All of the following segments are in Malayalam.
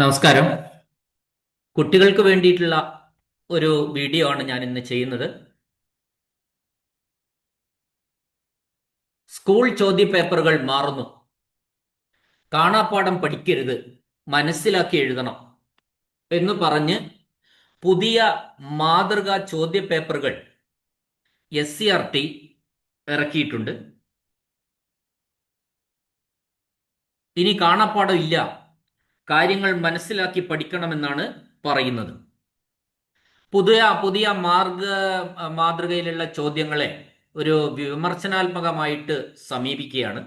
നമസ്കാരം. കുട്ടികൾക്ക് വേണ്ടിയിട്ടുള്ള ഒരു വീഡിയോ ആണ് ഞാൻ ഇന്ന് ചെയ്യുന്നത്. സ്കൂൾ ചോദ്യപേപ്പറുകൾ മാറുന്നു. കാണാപ്പാഠം പഠിക്കരുത് മനസ്സിലാക്കി എഴുതണം എന്ന് പറഞ്ഞ് പുതിയ മാതൃകാ ചോദ്യപേപ്പറുകൾ എസ് സി ആർ ടി ഇറക്കിയിട്ടുണ്ട്. ഇനി കാണാപ്പാഠം ഇല്ല. കാര്യങ്ങൾ മനസ്സിലാക്കി പഠിക്കണമെന്നാണ് പറയുന്നത്. പുതിയ പുതിയ മാർഗ മാതൃകയിലുള്ള ചോദ്യങ്ങളെ ഒരു വിമർശനാത്മകമായിട്ട് സമീപിക്കുകയാണ്.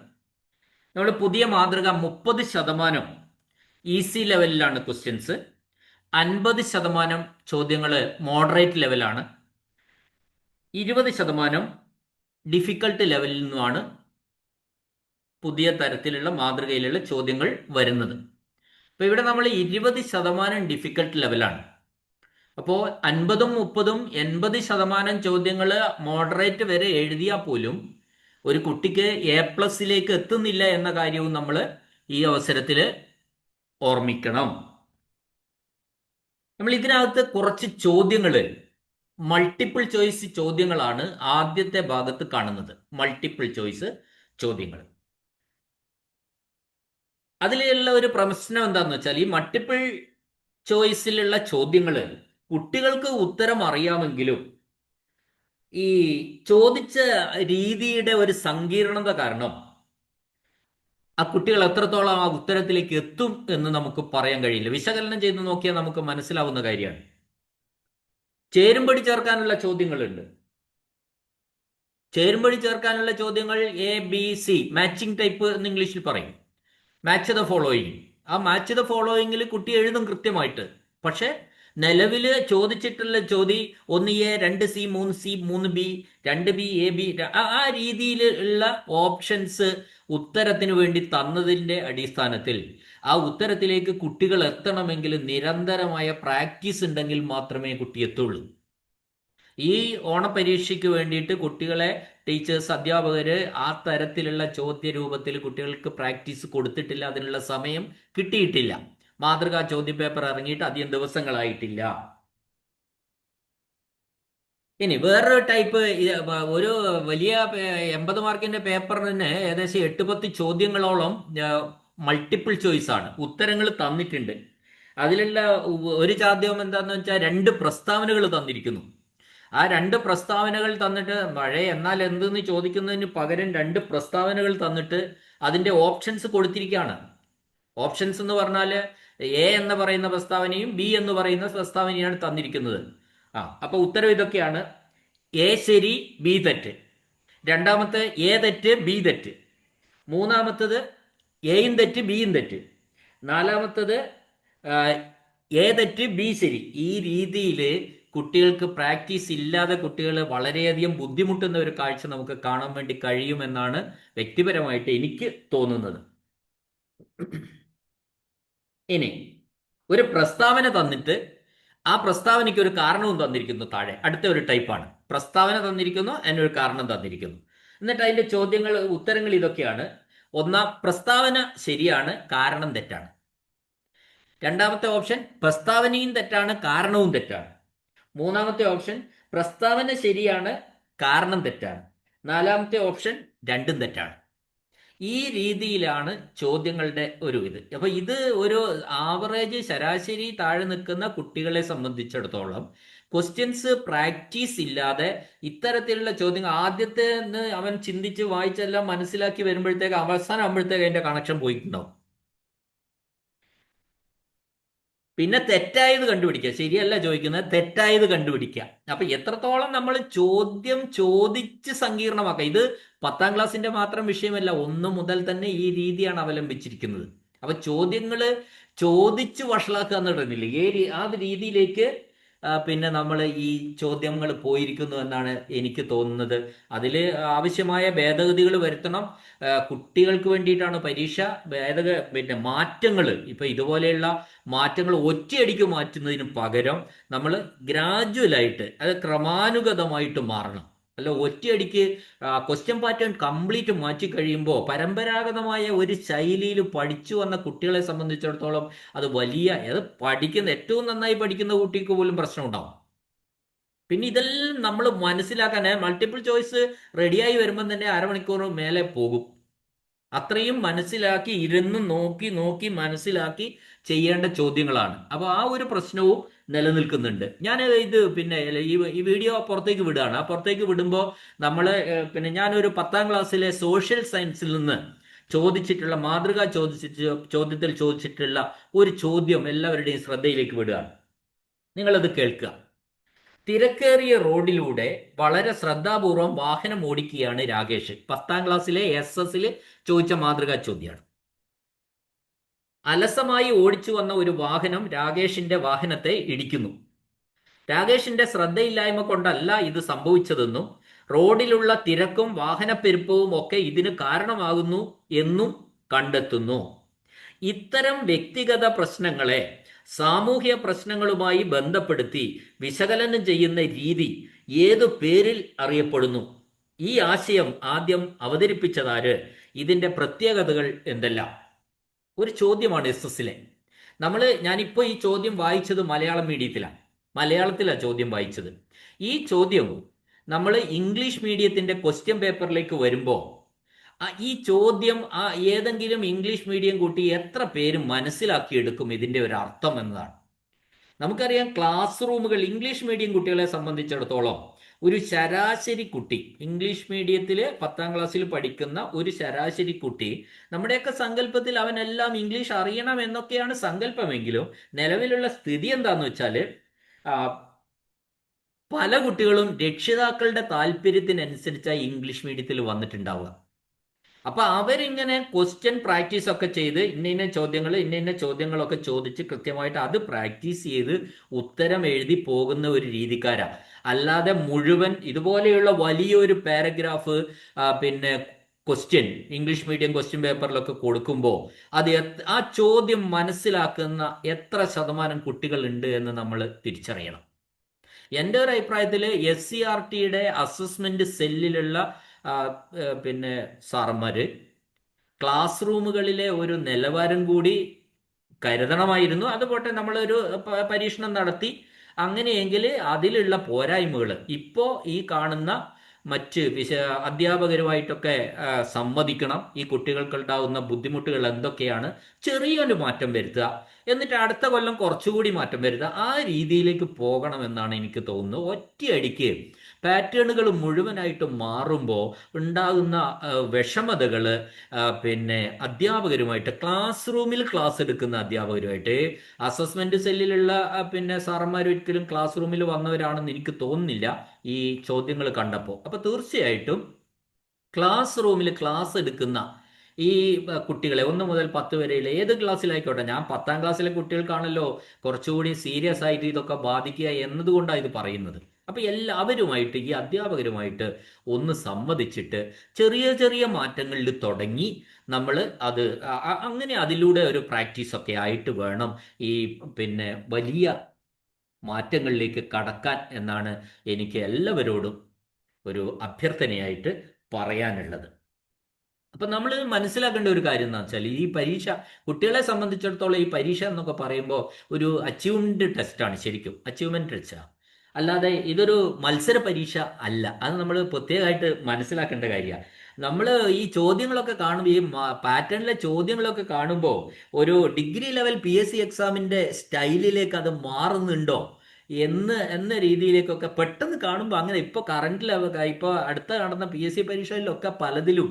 നമ്മൾ പുതിയ മാതൃക മുപ്പത് ശതമാനം ഈസി ലെവലിലാണ് ക്വസ്റ്റ്യൻസ്. അൻപത് ശതമാനം ചോദ്യങ്ങൾ മോഡറേറ്റ് ലെവലാണ്. ഇരുപത് ശതമാനം ഡിഫിക്കൾട്ട് ലെവലിൽ നിന്നുമാണ് പുതിയ തരത്തിലുള്ള മാതൃകയിലുള്ള ചോദ്യങ്ങൾ വരുന്നത്. അപ്പോൾ ഇവിടെ നമ്മൾ ഇരുപത് ശതമാനം ഡിഫിക്കൽട്ട് ലെവലാണ് അപ്പോൾ അൻപതും മുപ്പതും എൺപത് ശതമാനം ചോദ്യങ്ങൾ മോഡറേറ്റ് വരെ എഴുതിയാൽ പോലും ഒരു കുട്ടിക്ക് എ പ്ലസിലേക്ക് എത്തുന്നില്ല എന്ന കാര്യവും നമ്മൾ ഈ അവസരത്തിൽ ഓർമ്മിക്കണം. നമ്മൾ ഇതിനകത്ത് കുറച്ച് ചോദ്യങ്ങൾ മൾട്ടിപ്പിൾ ചോയ്സ് ചോദ്യങ്ങളാണ് ആദ്യത്തെ ഭാഗത്ത് കാണുന്നത്. മൾട്ടിപ്പിൾ ചോയ്സ് ചോദ്യങ്ങൾ. അതിലുള്ള ഒരു പ്രശ്നം എന്താന്ന് വെച്ചാൽ ഈ മൾട്ടിപ്പിൾ ചോയ്സിലുള്ള ചോദ്യങ്ങൾ കുട്ടികൾക്ക് ഉത്തരം അറിയാമെങ്കിലും ഈ ചോദിച്ച രീതിയുടെ ഒരു സങ്കീർണത കാരണം ആ കുട്ടികൾ എത്രത്തോളം ആ ഉത്തരത്തിലേക്ക് എത്തും എന്ന് നമുക്ക് പറയാൻ കഴിയില്ല. വിശകലനം ചെയ്ത് നോക്കിയാൽ നമുക്ക് മനസ്സിലാവുന്ന കാര്യമാണ്. ചേരുംപടി ചേർക്കാനുള്ള ചോദ്യങ്ങളുണ്ട്. ചേരുംപടി ചേർക്കാനുള്ള ചോദ്യങ്ങൾ A B C matching type എന്ന് ഇംഗ്ലീഷിൽ പറയും. മാച്ച് ദ ഫോളോയിങ് ആ മാച്ച് ദ ഫോളോയിങ്ങിൽ കുട്ടി എഴുതും കൃത്യമായിട്ട്. പക്ഷെ നിലവിൽ ചോദിച്ചിട്ടുള്ള ചോദ്യം ഒന്ന് എ രണ്ട് സി മൂന്ന് സി മൂന്ന് ബി രണ്ട് ബി എ ബി ആ രീതിയിലുള്ള ഓപ്ഷൻസ് ഉത്തരത്തിന് വേണ്ടി തന്നതിന്റെ അടിസ്ഥാനത്തിൽ. ആ ഉത്തരത്തിലേക്ക് കുട്ടികൾ എത്തണമെങ്കിൽ നിരന്തരമായ പ്രാക്ടീസ് ഉണ്ടെങ്കിൽ മാത്രമേ കുട്ടി എത്തുള്ളൂ. ഈ ഓണപരീക്ഷയ്ക്ക് വേണ്ടിയിട്ട് കുട്ടികളെ ടീച്ചേഴ്സ് അധ്യാപകർ ആ തരത്തിലുള്ള ചോദ്യ രൂപത്തിൽ കുട്ടികൾക്ക് പ്രാക്ടീസ് കൊടുത്തിട്ടില്ല. അതിനുള്ള സമയം കിട്ടിയിട്ടില്ല. മാതൃകാ ചോദ്യപേപ്പർ ഇറങ്ങിയിട്ട് അധികം ദിവസങ്ങളായിട്ടില്ല. ഇനി വേറൊരു ടൈപ്പ് ഒരു വലിയ എൺപത് മാർക്കിന്റെ പേപ്പറിന് ഏകദേശം എട്ട് പത്ത് ചോദ്യങ്ങളോളം മൾട്ടിപ്പിൾ ചോയ്സ് ആണ്. ഉത്തരങ്ങൾ തന്നിട്ടുണ്ട്. അതിലുള്ള ഒരു ചോദ്യം എന്താന്ന് വെച്ചാൽ രണ്ട് പ്രസ്താവനകൾ തന്നിരിക്കുന്നു. ആ രണ്ട് പ്രസ്താവനകൾ തന്നിട്ട് മഴ എന്നാൽ എന്തെന്ന് ചോദിക്കുന്നതിന് പകരം രണ്ട് പ്രസ്താവനകൾ തന്നിട്ട് അതിന്റെ ഓപ്ഷൻസ് കൊടുത്തിരിക്കുകയാണ്. ഓപ്ഷൻസ് എന്ന് പറഞ്ഞാൽ എ എന്ന് പറയുന്ന പ്രസ്താവനയും ബി എന്ന് പറയുന്ന പ്രസ്താവനയാണ് തന്നിരിക്കുന്നത്. ആ അപ്പൊ ഉത്തരം ഇതൊക്കെയാണ്. എ ശരി ബി തെറ്റ്. രണ്ടാമത്തെ എ തെറ്റ് ബി തെറ്റ്. മൂന്നാമത്തത് എയും തെറ്റ് ബിയും തെറ്റ്. നാലാമത്തത് എ തെറ്റ് ബി ശരി. ഈ രീതിയിൽ കുട്ടികൾക്ക് പ്രാക്ടീസ് ഇല്ലാതെ കുട്ടികൾ വളരെയധികം ബുദ്ധിമുട്ടുന്ന ഒരു കാഴ്ച നമുക്ക് കാണാൻ വേണ്ടി കഴിയുമെന്നാണ് വ്യക്തിപരമായിട്ട് എനിക്ക് തോന്നുന്നത്. ഇനി ഒരു പ്രസ്താവന തന്നിട്ട് ആ പ്രസ്താവനയ്ക്ക് ഒരു കാരണവും തന്നിരിക്കുന്നു താഴെ. അടുത്ത ഒരു ടൈപ്പാണ്. പ്രസ്താവന തന്നിരിക്കുന്നു അതിനൊരു കാരണം തന്നിരിക്കുന്നു. എന്നിട്ട് അതിന്റെ ചോദ്യങ്ങൾ ഉത്തരങ്ങൾ ഇതൊക്കെയാണ്. ഒന്നാം പ്രസ്താവന ശരിയാണ് കാരണം തെറ്റാണ്. രണ്ടാമത്തെ ഓപ്ഷൻ പ്രസ്താവനയും തെറ്റാണ് കാരണവും തെറ്റാണ്. മൂന്നാമത്തെ ഓപ്ഷൻ പ്രസ്താവന ശരിയാണ് കാരണം തെറ്റാണ്. നാലാമത്തെ ഓപ്ഷൻ രണ്ടും തെറ്റാണ്. ഈ രീതിയിലാണ് ചോദ്യങ്ങളുടെ ഒരു ഇത്. അപ്പൊ ഇത് ഒരു ആവറേജ് ശരാശരി താഴെ നിൽക്കുന്ന കുട്ടികളെ സംബന്ധിച്ചിടത്തോളം ക്വസ്റ്റ്യൻസ് പ്രാക്ടീസ് ഇല്ലാതെ ഇത്തരത്തിലുള്ള ചോദ്യങ്ങൾ ആദ്യത്തെ അവൻ ചിന്തിച്ച് വായിച്ചെല്ലാം മനസ്സിലാക്കി വരുമ്പോഴത്തേക്ക് അവസാനം ആകുമ്പോഴത്തേക്ക് അതിന്റെ കണക്ഷൻ പോയിട്ടുണ്ടാവും. പിന്നെ തെറ്റായത് കണ്ടുപിടിക്കുക. ശരിയല്ല ചോദിക്കുന്നത് തെറ്റായത് കണ്ടുപിടിക്കുക. അപ്പൊ എത്രത്തോളം നമ്മൾ ചോദ്യം ചോദിച്ച് സങ്കീർണമാക്കുക? ഇത് പത്താം ക്ലാസ്സിന്റെ മാത്രം വിഷയമല്ല ഒന്ന് മുതൽ തന്നെ ഈ രീതിയാണ് അവലംബിച്ചിരിക്കുന്നത്. അപ്പൊ ചോദ്യങ്ങൾ ചോദിച്ച് വഷളാക്കുക എന്ന് ഈ ആ രീതിയിലേക്ക് പിന്നെ നമ്മൾ ഈ ചോദ്യങ്ങൾ പോയിരിക്കുന്നു എന്നാണ് എനിക്ക് തോന്നുന്നത്. അതിൽ ആവശ്യമായ ഭേദഗതികൾ വരുത്തണം. കുട്ടികൾക്ക് വേണ്ടിയിട്ടാണ് പരീക്ഷ. ഭേദഗ പിന്നെ മാറ്റങ്ങൾ ഇപ്പം ഇതുപോലെയുള്ള മാറ്റങ്ങൾ ഒറ്റയടിക്ക് മാറ്റുന്നതിന് പകരം നമ്മൾ ഗ്രാജുവലായിട്ട് അത് ക്രമാനുഗതമായിട്ട് മാറണം. അല്ല ഒറ്റയടിക്ക് ക്വസ്റ്റ്യൻ പാറ്റേൺ കംപ്ലീറ്റ് മാറ്റി കഴിയുമ്പോൾ പരമ്പരാഗതമായ ഒരു ശൈലിയിൽ പഠിച്ചു വന്ന കുട്ടികളെ സംബന്ധിച്ചിടത്തോളം അത് വലിയ അത് പഠിക്കുന്ന ഏറ്റവും നന്നായി പഠിക്കുന്ന കുട്ടിക്ക് പോലും പ്രശ്നം ഉണ്ടാവും പിന്നെ ഇതെല്ലാം നമ്മൾ മനസ്സിലാക്കാൻ മൾട്ടിപ്പിൾ ചോയ്സ് റെഡിയായി വരുമ്പോൾ തന്നെ അരമണിക്കൂർ മേലെ പോകും. അത്രയും മനസ്സിലാക്കി ഇരുന്ന് നോക്കി നോക്കി മനസ്സിലാക്കി ചെയ്യേണ്ട ചോദ്യങ്ങളാണ്. അപ്പോൾ ആ ഒരു പ്രശ്നവും നിലനിൽക്കുന്നുണ്ട്. ഞാൻ ഇത് പിന്നെ ഈ വീഡിയോ പുറത്തേക്ക് വിടുകയാണ്. ആ പുറത്തേക്ക് വിടുമ്പോൾ നമ്മൾ പിന്നെ ഞാനൊരു പത്താം ക്ലാസ്സിലെ സോഷ്യൽ സയൻസിൽ നിന്ന് ചോദിച്ചിട്ടുള്ള മാതൃക ചോദിച്ചിട്ട് ചോദ്യത്തിൽ ചോദിച്ചിട്ടുള്ള ഒരു ചോദ്യം എല്ലാവരുടെയും ശ്രദ്ധയിലേക്ക് വിടുകയാണ്. നിങ്ങളത് കേൾക്കുക. തിരക്കേറിയ റോഡിലൂടെ വളരെ ശ്രദ്ധാപൂർവം വാഹനം ഓടിക്കുകയാണ് രാകേഷ്. പത്താം ക്ലാസ്സിലെ എസ് എസിൽ ചോദിച്ച മാതൃകാ ചോദ്യമാണ് അലസമായി ഓടിച്ചു വന്ന ഒരു വാഹനം രാകേഷിന്റെ വാഹനത്തെ ഇടിക്കുന്നു. രാകേഷിന്റെ ശ്രദ്ധയില്ലായ്മ കൊണ്ടല്ല ഇത് സംഭവിച്ചതെന്നും റോഡിലുള്ള തിരക്കും വാഹനപ്പെരുപ്പവും ഒക്കെ ഇതിന് കാരണമാകുന്നു എന്നും കണ്ടെത്തുന്നു. ഇത്തരം വ്യക്തിഗത പ്രശ്നങ്ങളെ സാമൂഹ്യ പ്രശ്നങ്ങളുമായി ബന്ധപ്പെടുത്തി വിശകലനം ചെയ്യുന്ന രീതി ഏതു പേരിൽ അറിയപ്പെടുന്നു? ഈ ആശയം ആദ്യം അവതരിപ്പിച്ചതാര്? ഇതിന്റെ പ്രത്യേകതകൾ എന്തെല്ലാം? ഒരു ചോദ്യമാണ് എസ് എസിലെ നമ്മൾ ഞാനിപ്പോൾ ഈ ചോദ്യം വായിച്ചത് മലയാളം മീഡിയത്തിലാണ്. മലയാളത്തിലാണ് ചോദ്യം വായിച്ചത്. ഈ ചോദ്യം നമ്മൾ ഇംഗ്ലീഷ് മീഡിയത്തിന്റെ ക്വസ്റ്റ്യൻ പേപ്പറിലേക്ക് വരുമ്പോൾ ഈ ചോദ്യം ആ ഏതെങ്കിലും ഇംഗ്ലീഷ് മീഡിയം കുട്ടി എത്ര പേര് മനസ്സിലാക്കിയെടുക്കും ഇതിന്റെ ഒരു അർത്ഥം എന്നതാണ്. നമുക്കറിയാം ക്ലാസ് റൂമുകൾ ഇംഗ്ലീഷ് മീഡിയം കുട്ടികളെ സംബന്ധിച്ചിടത്തോളം ഒരു ശരാശരി കുട്ടി ഇംഗ്ലീഷ് മീഡിയത്തിൽ പത്താം ക്ലാസ്സിൽ പഠിക്കുന്ന ഒരു ശരാശരി കുട്ടി നമ്മുടെയൊക്കെ സങ്കല്പത്തിൽ അവനെല്ലാം ഇംഗ്ലീഷ് അറിയണം എന്നൊക്കെയാണ് സങ്കല്പമെങ്കിലും നിലവിലുള്ള സ്ഥിതി എന്താന്ന് വെച്ചാൽ പല കുട്ടികളും രക്ഷിതാക്കളുടെ താല്പര്യത്തിനനുസരിച്ചായി ഇംഗ്ലീഷ് മീഡിയത്തിൽ വന്നിട്ടുണ്ടാവുക. അപ്പൊ അവരിങ്ങനെ ക്വസ്റ്റ്യൻ പ്രാക്ടീസ് ഒക്കെ ചെയ്ത് ഇന്ന ഇന്ന ചോദ്യങ്ങൾ ഇന്ന ഇന്ന ചോദ്യങ്ങളൊക്കെ ചോദിച്ച് കൃത്യമായിട്ട് അത് പ്രാക്ടീസ് ചെയ്ത് ഉത്തരം എഴുതി പോകുന്ന ഒരു രീതിക്കാരാ. അല്ലാതെ മുഴുവൻ ഇതുപോലെയുള്ള വലിയൊരു പാരഗ്രാഫ് പിന്നെ ക്വസ്റ്റ്യൻ ഇംഗ്ലീഷ് മീഡിയം ക്വസ്റ്റ്യൻ പേപ്പറിലൊക്കെ കൊടുക്കുമ്പോൾ അത് ആ ചോദ്യം മനസ്സിലാക്കുന്ന എത്ര ശതമാനം കുട്ടികൾ ഉണ്ട് എന്ന് നമ്മൾ തിരിച്ചറിയണം. എന്റെ ഒരു അഭിപ്രായത്തിൽ എസ് സി ആർ ടിയുടെ അസസ്മെന്റ് സെല്ലിലുള്ള പിന്നെ സാറന്മാര്. ക്ലാസ് റൂമുകളിലെ ഒരു നിലവാരം കൂടി കരുതണമായിരുന്നു. അതുപോട്ടെ നമ്മളൊരു പരീക്ഷണം നടത്തി. അങ്ങനെയെങ്കിൽ അതിലുള്ള പോരായ്മകൾ ഇപ്പോൾ ഈ കാണുന്ന മറ്റ് വിശ അധ്യാപകരുമായിട്ടൊക്കെ സംവദിക്കണം. ഈ കുട്ടികൾക്കുണ്ടാവുന്ന ബുദ്ധിമുട്ടുകൾ എന്തൊക്കെയാണ്? ചെറിയൊരു മാറ്റം വരുത്തുക. എന്നിട്ട് അടുത്ത കൊല്ലം കുറച്ചുകൂടി മാറ്റം വരുത്തുക. ആ രീതിയിലേക്ക് പോകണമെന്നാണ് എനിക്ക് തോന്നുന്നത്. ഒറ്റയടിക്ക് പാറ്റേണുകൾ മുഴുവനായിട്ട് മാറുമ്പോൾ ഉണ്ടാകുന്ന വിഷമതകൾ പിന്നെ അധ്യാപകരുമായിട്ട് ക്ലാസ് റൂമിൽ ക്ലാസ് എടുക്കുന്ന അധ്യാപകരുമായിട്ട് അസസ്മെന്റ് സെല്ലിലുള്ള പിന്നെ സാറന്മാർ ഒരിക്കലും ക്ലാസ് റൂമിൽ വന്നവരാണെന്ന് എനിക്ക് തോന്നുന്നില്ല ഈ ചോദ്യങ്ങൾ കണ്ടപ്പോൾ അപ്പോൾ തീർച്ചയായിട്ടും ക്ലാസ് റൂമിൽ ക്ലാസ് എടുക്കുന്ന ഈ കുട്ടികളെ ഒന്ന് മുതൽ പത്ത് വരെയുള്ള ഏത് ക്ലാസ്സിലായിക്കോട്ടെ ഞാൻ പത്താം ക്ലാസ്സിലെ കുട്ടികൾക്കാണല്ലോ കുറച്ചുകൂടി സീരിയസ് ആയിട്ട് ഇതൊക്കെ ബാധിക്കുക എന്നതുകൊണ്ടാണ് ഇത് പറയുന്നത്. അപ്പൊ എല്ലാവരുമായിട്ട് ഈ അധ്യാപകരുമായിട്ട് ഒന്ന് സമ്മതിച്ചിട്ട് ചെറിയ ചെറിയ മാറ്റങ്ങളിൽ തുടങ്ങി നമ്മൾ അത് അങ്ങനെ അതിലൂടെ ഒരു പ്രാക്ടീസ് ഒക്കെ ആയിട്ട് വേണം ഈ പിന്നെ വലിയ മാറ്റങ്ങളിലേക്ക് കടക്കാൻ എന്നാണ് എനിക്ക് എല്ലാവരോടും ഒരു അഭ്യർത്ഥനയായിട്ട് പറയാനുള്ളത്. അപ്പം നമ്മൾ മനസ്സിലാക്കേണ്ട ഒരു കാര്യം എന്ന് വെച്ചാൽ ഈ പരീക്ഷ കുട്ടികളെ സംബന്ധിച്ചിടത്തോളം ഈ പരീക്ഷ എന്നൊക്കെ പറയുമ്പോൾ ഒരു അച്ചീവ്മെന്റ് ടെസ്റ്റാണ് ശരിക്കും. അച്ചീവ്മെന്റ് ടെസ്റ്റാണ് അല്ലാതെ ഇതൊരു മത്സര പരീക്ഷ അല്ല. അത് നമ്മൾ പ്രത്യേകമായിട്ട് മനസ്സിലാക്കേണ്ട കാര്യമാണ് നമ്മൾ ഈ ചോദ്യങ്ങളൊക്കെ കാണുമ്പോൾ ഈ പാറ്റേണിലെ ചോദ്യങ്ങളൊക്കെ കാണുമ്പോൾ ഒരു degree level P S C എക്സാമിന്റെ സ്റ്റൈലിലേക്ക് അത് മാറുന്നുണ്ടോ? എന്ന് എന്ന രീതിയിലേക്കൊക്കെ പെട്ടെന്ന് കാണുമ്പോൾ അങ്ങനെ ഇപ്പോൾ കറണ്ട് ലെവൽ ഇപ്പോൾ അടുത്ത നടന്ന പി എസ് സി പരീക്ഷയിലൊക്കെ പലതിലും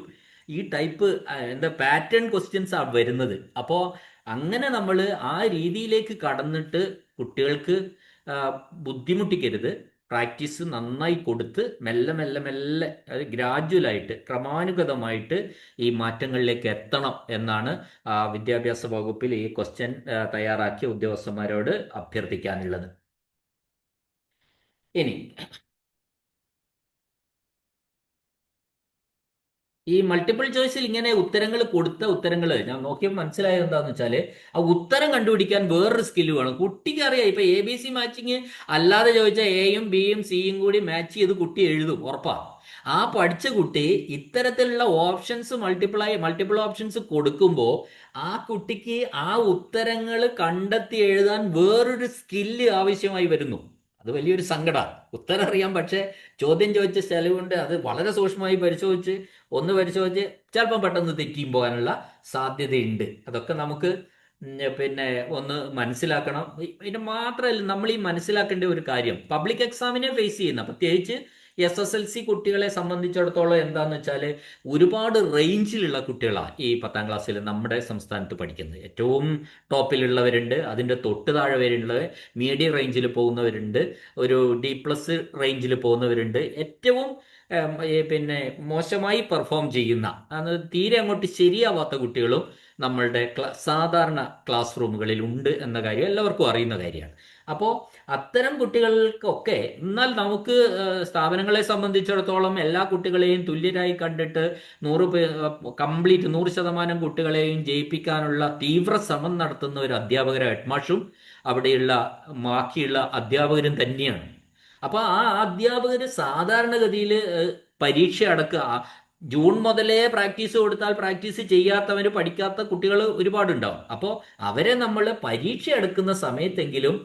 ഈ ടൈപ്പ് എന്താ പാറ്റേൺ ക്വസ്റ്റ്യൻസ് ആണ് വരുന്നത്. അപ്പോൾ അങ്ങനെ നമ്മൾ ആ രീതിയിലേക്ക് കടന്നിട്ട് കുട്ടികൾക്ക് ബുദ്ധിമുട്ടിക്കരുത്. പ്രാക്ടീസ് നന്നായി കൊടുത്ത് മെല്ലെ മെല്ലെ മെല്ലെ ഗ്രാജുവലായിട്ട് ക്രമാനുഗതമായിട്ട് ഈ മാറ്റങ്ങളിലേക്ക് എത്തണം എന്നാണ് വിദ്യാഭ്യാസ വകുപ്പിൽ ഈ ക്വസ്റ്റ്യൻ തയ്യാറാക്കിയ ഉദ്യോഗസ്ഥന്മാരോട് അഭ്യർത്ഥിക്കാനുള്ളത്. ഇനി ഈ മൾട്ടിപ്പിൾ ചോയ്സിൽ ഇങ്ങനെ ഉത്തരങ്ങൾ കൊടുത്ത ഉത്തരങ്ങൾ ഞാൻ നോക്കിയപ്പോൾ മനസ്സിലായത് എന്താന്ന് വെച്ചാൽ ആ ഉത്തരം കണ്ടുപിടിക്കാൻ വേറൊരു സ്കില്ല് വേണം. കുട്ടിക്ക് അറിയാം ഇപ്പൊ എ ബി സി മാച്ചിങ് അല്ലാതെ ചോദിച്ചാൽ എയും ബിയും സിയും കൂടി മാച്ച് ചെയ്ത് കുട്ടി എഴുതും ഉറപ്പാണ്. ആ പഠിച്ച കുട്ടി ഇത്തരത്തിലുള്ള ഓപ്ഷൻസ് മൾട്ടിപ്പിൾ ആയി മൾട്ടിപ്പിൾ ഓപ്ഷൻസ് കൊടുക്കുമ്പോൾ ആ കുട്ടിക്ക് ആ ഉത്തരങ്ങൾ കണ്ടെത്തി എഴുതാൻ വേറൊരു സ്കില്ല് ആവശ്യമായി വരുന്നു. അത് വലിയൊരു സങ്കടമാണ് ഉത്തരം അറിയാം പക്ഷേ ചോദ്യം ചോദിച്ച ചെലവുകൊണ്ട് അത് വളരെ സൂക്ഷ്മമായി പരിശോധിച്ച് ഒന്ന് പരിശോധിച്ച് ചിലപ്പം പെട്ടെന്ന് തെറ്റിയും പോകാനുള്ള സാധ്യതയുണ്ട്. അതൊക്കെ നമുക്ക് പിന്നെ ഒന്ന് മനസ്സിലാക്കണം. പിന്നെ മാത്രമല്ല നമ്മൾ ഈ മനസ്സിലാക്കേണ്ട ഒരു കാര്യം. പബ്ലിക് എക്സാമിനെ ഫേസ് ചെയ്യുന്ന പ്രത്യേകിച്ച് എസ് എസ് എൽ സി കുട്ടികളെ സംബന്ധിച്ചിടത്തോളം എന്താന്ന് വെച്ചാൽ ഒരുപാട് റേഞ്ചിലുള്ള കുട്ടികളാണ് ഈ പത്താം ക്ലാസ്സിൽ നമ്മുടെ സംസ്ഥാനത്ത് പഠിക്കുന്നത്. ഏറ്റവും ടോപ്പിലുള്ളവരുണ്ട് അതിന്റെ തൊട്ട് താഴെ വരെയുള്ളത് മീഡിയം റേഞ്ചിൽ പോകുന്നവരുണ്ട് ഒരു ഡി പ്ലസ് റേഞ്ചിൽ പോകുന്നവരുണ്ട്. ഏറ്റവും പിന്നെ മോശമായി പെർഫോം ചെയ്യുന്ന അത് തീരെ അങ്ങോട്ട് ശരിയാവാത്ത കുട്ടികളും നമ്മളുടെ സാധാരണ ക്ലാസ് റൂമുകളിൽ ഉണ്ട് എന്ന കാര്യം എല്ലാവർക്കും അറിയുന്ന കാര്യമാണ്. അപ്പോൾ അത്തരം കുട്ടികൾക്കൊക്കെ എന്നാൽ നമുക്ക് സ്ഥാപനങ്ങളെ സംബന്ധിച്ചിടത്തോളം എല്ലാ കുട്ടികളെയും തുല്യരായി കണ്ടിട്ട് നൂറ് കംപ്ലീറ്റ് നൂറ് ശതമാനം കുട്ടികളെയും ജയിപ്പിക്കാനുള്ള തീവ്ര ശ്രമം നടത്തുന്ന ഒരു അധ്യാപകരെ ഹെഡ്മാഷും അവിടെയുള്ള ബാക്കിയുള്ള അധ്യാപകരും തന്നെയാണ്. അപ്പോൾ ആ അധ്യാപകര് സാധാരണഗതിയിൽ പരീക്ഷ അടക്കുക. ജൂൺ മുതലേ പ്രാക്ടീസ് കൊടുത്താൽ പ്രാക്ടീസ് ചെയ്യാത്തവർ പഠിക്കാത്ത കുട്ടികൾ ഒരുപാടുണ്ടാവും. അപ്പോൾ അവരെ നമ്മൾ പരീക്ഷ എടുക്കുന്ന സമയത്തെങ്കിലും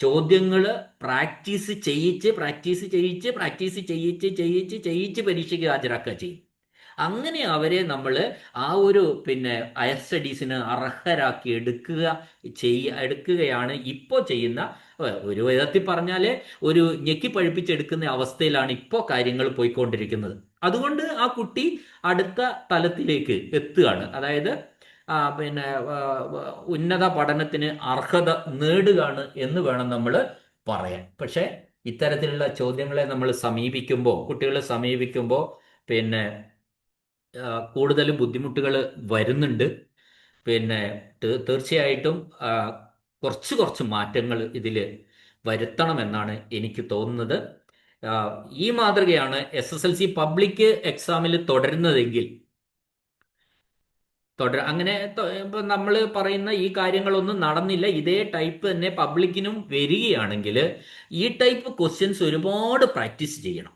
ചോദ്യങ്ങൾ പ്രാക്ടീസ് ചെയ്യിച്ച് പ്രാക്ടീസ് ചെയ്യിച്ച് പ്രാക്ടീസ് ചെയ്യിച്ച് ചെയ്യിച്ച് ചെയ്യിച്ച് പരീക്ഷയ്ക്ക് ഹാജരാക്കുക ചെയ്യും. അങ്ങനെ അവരെ നമ്മൾ ആ ഒരു പിന്നെ ഹയർ സ്റ്റഡീസിന് അർഹരാക്കി എടുക്കുക ചെയ്യ എടുക്കുകയാണ് ഇപ്പോൾ ചെയ്യുന്ന ഒരു വിധത്തിൽ പറഞ്ഞാൽ ഒരു ഞെക്കി പഴിപ്പിച്ചെടുക്കുന്ന അവസ്ഥയിലാണ് ഇപ്പോ കാര്യങ്ങൾ പോയിക്കൊണ്ടിരിക്കുന്നത്. അതുകൊണ്ട് ആ കുട്ടി അടുത്ത തലത്തിലേക്ക് എത്തുകയാണ്. അതായത് പിന്നെ ഉന്നത പഠനത്തിന് അർഹത നേടുകയാണ് എന്ന് വേണം നമ്മൾ പറയാൻ. പക്ഷേ ഇത്തരത്തിലുള്ള ചോദ്യങ്ങളെ നമ്മൾ സമീപിക്കുമ്പോൾ കുട്ടികളെ സമീപിക്കുമ്പോൾ പിന്നെ കൂടുതൽ ബുദ്ധിമുട്ടുകൾ വരുന്നുണ്ട്. പിന്നെ തീർച്ചയായിട്ടും കുറച്ച് കുറച്ച് മാറ്റങ്ങൾ ഇതിൽ വരുത്തണമെന്നാണ് എനിക്ക് തോന്നുന്നത്. ഈ മാതൃകയാണ് S S L C public എക്സാമിൽ തുടരുന്നതെങ്കിൽ. തുടർ അങ്ങനെ ഇപ്പൊ നമ്മൾ പറയുന്ന ഈ കാര്യങ്ങളൊന്നും നടന്നില്ല. ഇതേ ടൈപ്പ് തന്നെ പബ്ലിക്കിനും വരികയാണെങ്കിൽ ഈ ടൈപ്പ് ക്വസ്റ്റ്യൻസ് ഒരുപാട് പ്രാക്ടീസ് ചെയ്യണം.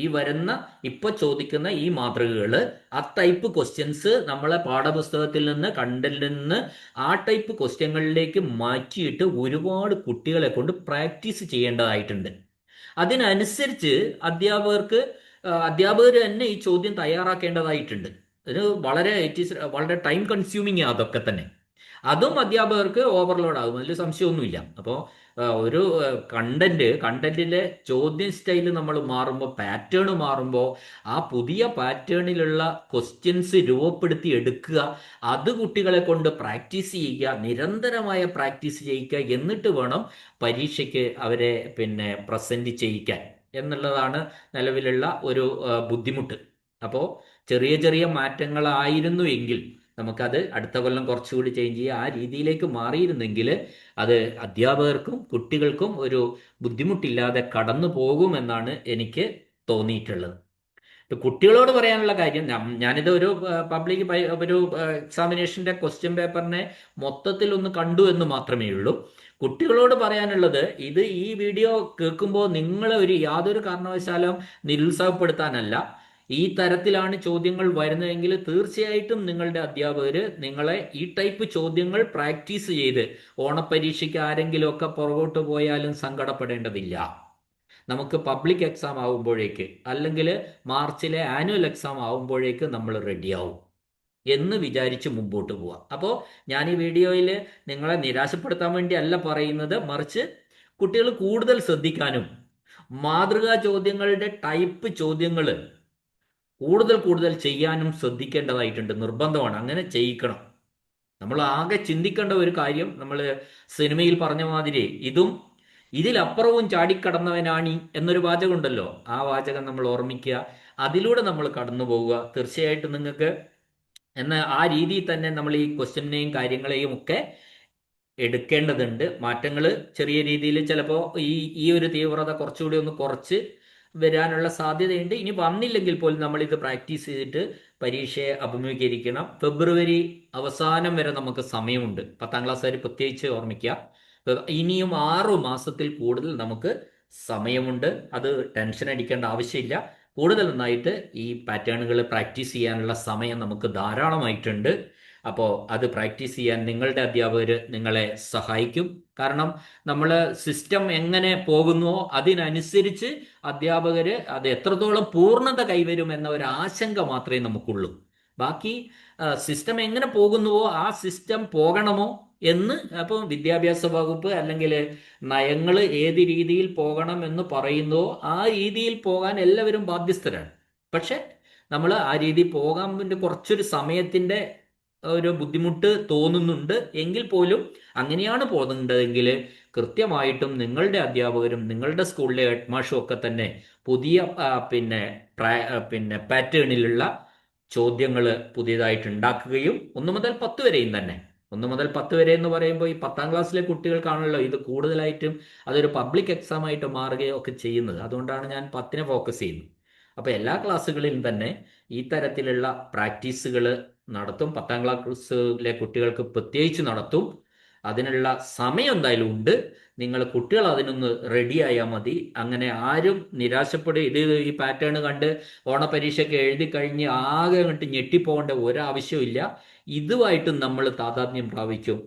ഈ വരുന്ന ഇപ്പൊ ചോദിക്കുന്ന ഈ മാതൃകകൾ ആ ടൈപ്പ് ക്വസ്റ്റ്യൻസ് നമ്മളെ പാഠപുസ്തകത്തിൽ നിന്ന് കണ്ടിൽ നിന്ന് ആ ടൈപ്പ് ക്വസ്റ്റ്യങ്ങളിലേക്ക് മാറ്റിയിട്ട് ഒരുപാട് കുട്ടികളെ കൊണ്ട് പ്രാക്ടീസ് ചെയ്യേണ്ടതായിട്ടുണ്ട്. അതിനനുസരിച്ച് അധ്യാപകർക്ക് അധ്യാപകർ തന്നെ ഈ ചോദ്യം തയ്യാറാക്കേണ്ടതായിട്ടുണ്ട്. ഇത് വളരെ ഇറ്റ് ഈസ് വളരെ ടൈം കൺസ്യൂമിങ് അതൊക്കെ തന്നെ. അതും അധ്യാപകർക്ക് ഓവർലോഡ് ആകും. അതിൽ സംശയമൊന്നുമില്ല. അപ്പോൾ ഒരു കണ്ടന്റ് കണ്ടന്റിലെ ചോദ്യം സ്റ്റൈൽ നമ്മൾ മാറുമ്പോൾ പാറ്റേൺ മാറുമ്പോൾ ആ പുതിയ പാറ്റേണിലുള്ള ക്വസ്റ്റ്യൻസ് രൂപപ്പെടുത്തി എടുക്കുക. അത് കുട്ടികളെ കൊണ്ട് പ്രാക്ടീസ് ചെയ്യുക നിരന്തരമായ പ്രാക്ടീസ് ചെയ്യിക്കുക എന്നിട്ട് വേണം പരീക്ഷയ്ക്ക് അവരെ പിന്നെ പ്രസന്റ് ചെയ്യിക്കാൻ എന്നുള്ളതാണ് നിലവിലുള്ള ഒരു ബുദ്ധിമുട്ട്. അപ്പോൾ ചെറിയ ചെറിയ മാറ്റങ്ങളായിരുന്നു എങ്കിൽ നമുക്കത് അടുത്ത കൊല്ലം കുറച്ചുകൂടി ചേഞ്ച് ചെയ്യുക ആ രീതിയിലേക്ക് മാറിയിരുന്നെങ്കിൽ അത് അധ്യാപകർക്കും കുട്ടികൾക്കും ഒരു ബുദ്ധിമുട്ടില്ലാതെ കടന്നു പോകുമെന്നാണ് എനിക്ക് തോന്നിയിട്ടുള്ളത്. കുട്ടികളോട് പറയാനുള്ള കാര്യം ഞാനിത് ഒരു പബ്ലിക് ഒരു എക്സാമിനേഷന്റെ ക്വസ്റ്റ്യൻ പേപ്പറിനെ മൊത്തത്തിൽ ഒന്ന് കണ്ടു എന്ന് മാത്രമേ ഉള്ളൂ. കുട്ടികളോട് പറയാനുള്ളത് ഇത് ഈ വീഡിയോ കേൾക്കുമ്പോൾ നിങ്ങളെ ഒരു യാതൊരു കാരണവശാലും നിരുത്സാഹപ്പെടുത്താനല്ല. ഈ തരത്തിലാണ് ചോദ്യങ്ങൾ വരുന്നതെങ്കിൽ തീർച്ചയായിട്ടും നിങ്ങളുടെ അധ്യാപകർ നിങ്ങളെ ഈ ടൈപ്പ് ചോദ്യങ്ങൾ പ്രാക്ടീസ് ചെയ്ത് ഓണപ്പരീക്ഷയ്ക്ക് ആരെങ്കിലുമൊക്കെ പുറകോട്ട് പോയാലും സങ്കടപ്പെടേണ്ടതില്ല. നമുക്ക് പബ്ലിക് എക്സാം ആവുമ്പോഴേക്ക് അല്ലെങ്കിൽ മാർച്ചിലെ ആനുവൽ എക്സാം ആവുമ്പോഴേക്ക് നമ്മൾ റെഡിയാവും എന്ന് വിചാരിച്ച് മുമ്പോട്ട് പോവാം. അപ്പോൾ ഞാൻ ഈ വീഡിയോയിൽ നിങ്ങളെ നിരാശപ്പെടുത്താൻ വേണ്ടി അല്ല പറയുന്നത് മറിച്ച് കുട്ടികൾ കൂടുതൽ ശ്രദ്ധിക്കാനും മാതൃകാ ചോദ്യങ്ങളുടെ ടൈപ്പ് ചോദ്യങ്ങൾ കൂടുതൽ കൂടുതൽ ചെയ്യാനും ശ്രദ്ധിക്കേണ്ടതായിട്ടുണ്ട്. നിർബന്ധമാണ്. അങ്ങനെ ചെയ്യിക്കണം. നമ്മൾ ആകെ ചിന്തിക്കേണ്ട ഒരു കാര്യം നമ്മൾ സിനിമയിൽ പറഞ്ഞ മാതിരി ഇതും ഇതിലപ്പുറവും ചാടിക്കടന്നവനാണി എന്നൊരു വാചകമുണ്ടല്ലോ. ആ വാചകം നമ്മൾ ഓർമ്മിക്കുക. അതിലൂടെ നമ്മൾ കടന്നു പോവുക. തീർച്ചയായിട്ടും നിങ്ങൾക്ക് എന്ന ആ രീതിയിൽ തന്നെ നമ്മൾ ഈ ക്വസ്റ്റ്യനെയും കാര്യങ്ങളെയും ഒക്കെ എടുക്കേണ്ടതുണ്ട്. മാറ്റങ്ങൾ ചെറിയ രീതിയിൽ ചിലപ്പോൾ ഈ ഈ ഒരു തീവ്രത കുറച്ചുകൂടി ഒന്ന് കുറച്ച് വരാനുള്ള സാധ്യതയുണ്ട്. ഇനി വന്നില്ലെങ്കിൽ പോലും നമ്മൾ ഇത് പ്രാക്ടീസ് ചെയ്തിട്ട് പരീക്ഷയെ അഭിമുഖീകരിക്കണം. ഫെബ്രുവരി അവസാനം വരെ നമുക്ക് സമയമുണ്ട്. പത്താം ക്ലാസ് വരെ പ്രത്യേകിച്ച് ഓർമ്മിക്കുക. ഇനിയും ആറു മാസത്തിൽ കൂടുതൽ നമുക്ക് സമയമുണ്ട്. അത് ടെൻഷൻ അടിക്കേണ്ട ആവശ്യമില്ല. കൂടുതൽ നന്നായിട്ട് ഈ പാറ്റേണുകൾ പ്രാക്ടീസ് ചെയ്യാനുള്ള സമയം നമുക്ക് ധാരാളമായിട്ടുണ്ട്. അപ്പോൾ അത് പ്രാക്ടീസ് ചെയ്യാൻ നിങ്ങളുടെ അധ്യാപകർ നിങ്ങളെ സഹായിക്കും. കാരണം നമ്മൾ സിസ്റ്റം എങ്ങനെ പോകുന്നുവോ അതിനനുസരിച്ച് അധ്യാപകർ അത് എത്രത്തോളം പൂർണത കൈവരും എന്ന ഒരു ആശങ്ക മാത്രമേ നമുക്കുള്ളൂ. ബാക്കി സിസ്റ്റം എങ്ങനെ പോകുന്നുവോ ആ സിസ്റ്റം പോകണമോ എന്ന് അപ്പോൾ വിദ്യാഭ്യാസ വകുപ്പ് അല്ലെങ്കിൽ നയങ്ങൾ ഏത് രീതിയിൽ പോകണം എന്ന് പറയുന്നുവോ ആ രീതിയിൽ പോകാൻ എല്ലാവരും ബാധ്യസ്ഥരാണ്. പക്ഷെ നമ്മൾ ആ രീതി പോകാൻ കുറച്ചൊരു സമയത്തിന്റെ ഒരു ബുദ്ധിമുട്ട് തോന്നുന്നുണ്ട്. എങ്കിൽ പോലും അങ്ങനെയാണ് പോകുന്നുണ്ടെങ്കിൽ കൃത്യമായിട്ടും നിങ്ങളുടെ അധ്യാപകരും നിങ്ങളുടെ സ്കൂളിലെ ഹെഡ്മാഷും ഒക്കെ തന്നെ പുതിയ പിന്നെ പിന്നെ പാറ്റേണിലുള്ള ചോദ്യങ്ങൾ പുതിയതായിട്ട് ഉണ്ടാക്കുകയും ഒന്ന് മുതൽ പത്ത് വരെയും തന്നെ. ഒന്ന് മുതൽ പത്ത് വരെ എന്ന് പറയുമ്പോൾ ഈ പത്താം ക്ലാസ്സിലെ കുട്ടികൾക്കാണല്ലോ ഇത് കൂടുതലായിട്ടും അതൊരു പബ്ലിക് എക്സാം ആയിട്ട് മാറുകയോ ഒക്കെ ചെയ്യുന്നത്. അതുകൊണ്ടാണ് ഞാൻ പത്തിനെ ഫോക്കസ് ചെയ്യുന്നത്. അപ്പോൾ എല്ലാ ക്ലാസ്സുകളിലും തന്നെ ഈ തരത്തിലുള്ള പ്രാക്ടീസുകൾ നടത്തും. പത്താം ക്ലാസ്സിലെ കുട്ടികൾക്ക് പ്രത്യേകിച്ച് നടത്തും. അതിനുള്ള സമയം എന്തായാലും ഉണ്ട്. നിങ്ങൾ കുട്ടികൾ അതിനൊന്ന് റെഡിയായാൽ മതി. അങ്ങനെ ആരും നിരാശപ്പെടുക. ഇത് ഈ പാറ്റേൺ കണ്ട് ഓണപരീക്ഷയ്ക്ക് എഴുതി കഴിഞ്ഞ് ആകെ കണ്ട് ഞെട്ടിപ്പോകേണ്ട ഒരാവശ്യമില്ല ഇതുമായിട്ടും നമ്മൾ താതാത്മ്യം പ്രാപിക്കും.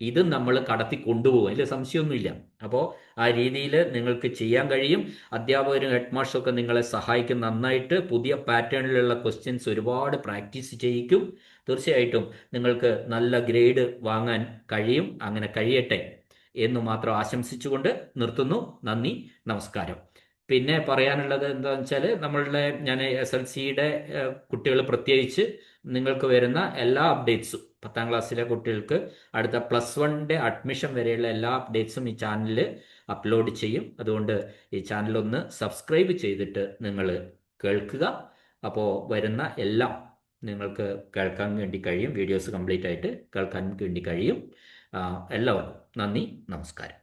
ഇത് നമ്മൾ കടത്തി കൊണ്ടുപോകും. അതിൽ സംശയമൊന്നുമില്ല. അപ്പോൾ ആ രീതിയിൽ നിങ്ങൾക്ക് ചെയ്യാൻ കഴിയും. അധ്യാപകരും ഹെഡ് മാസ്റ്ററൊക്കെ നിങ്ങളെ സഹായിക്കും നന്നായിട്ട്. പുതിയ പാറ്റേണിലുള്ള ക്വസ്റ്റ്യൻസ് ഒരുപാട് പ്രാക്ടീസ് ചെയ്യിക്കും. തീർച്ചയായിട്ടും നിങ്ങൾക്ക് നല്ല ഗ്രേഡ് വാങ്ങാൻ കഴിയും. അങ്ങനെ കഴിയട്ടെ എന്ന് മാത്രം ആശംസിച്ചുകൊണ്ട് നിർത്തുന്നു. നന്ദി നമസ്കാരം. പിന്നെ പറയാനുള്ളത് എന്താണെന്ന് വെച്ചാൽ നമ്മളുടെ ഞാൻ എസ് എൽ സിയുടെ കുട്ടികൾ പ്രത്യേകിച്ച് നിങ്ങൾക്ക് വരുന്ന എല്ലാ അപ്ഡേറ്റ്സും പത്താം ക്ലാസ്സിലെ കുട്ടികൾക്ക് അടുത്ത പ്ലസ് വണ്ണിന്റെ അഡ്മിഷൻ വരെയുള്ള എല്ലാ അപ്ഡേറ്റ്സും ഈ ചാനലിൽ അപ്ലോഡ് ചെയ്യും. അതുകൊണ്ട് ഈ ചാനൽ ഒന്ന് സബ്സ്ക്രൈബ് ചെയ്തിട്ട് നിങ്ങൾ കേൾക്കുക. അപ്പോൾ വരുന്ന എല്ലാം നിങ്ങൾക്ക് കേൾക്കാൻ വേണ്ടി കഴിയും. വീഡിയോസ് കംപ്ലീറ്റ് ആയിട്ട് കേൾക്കാൻ വേണ്ടി കഴിയും. എല്ലാവർക്കും നന്ദി നമസ്കാരം.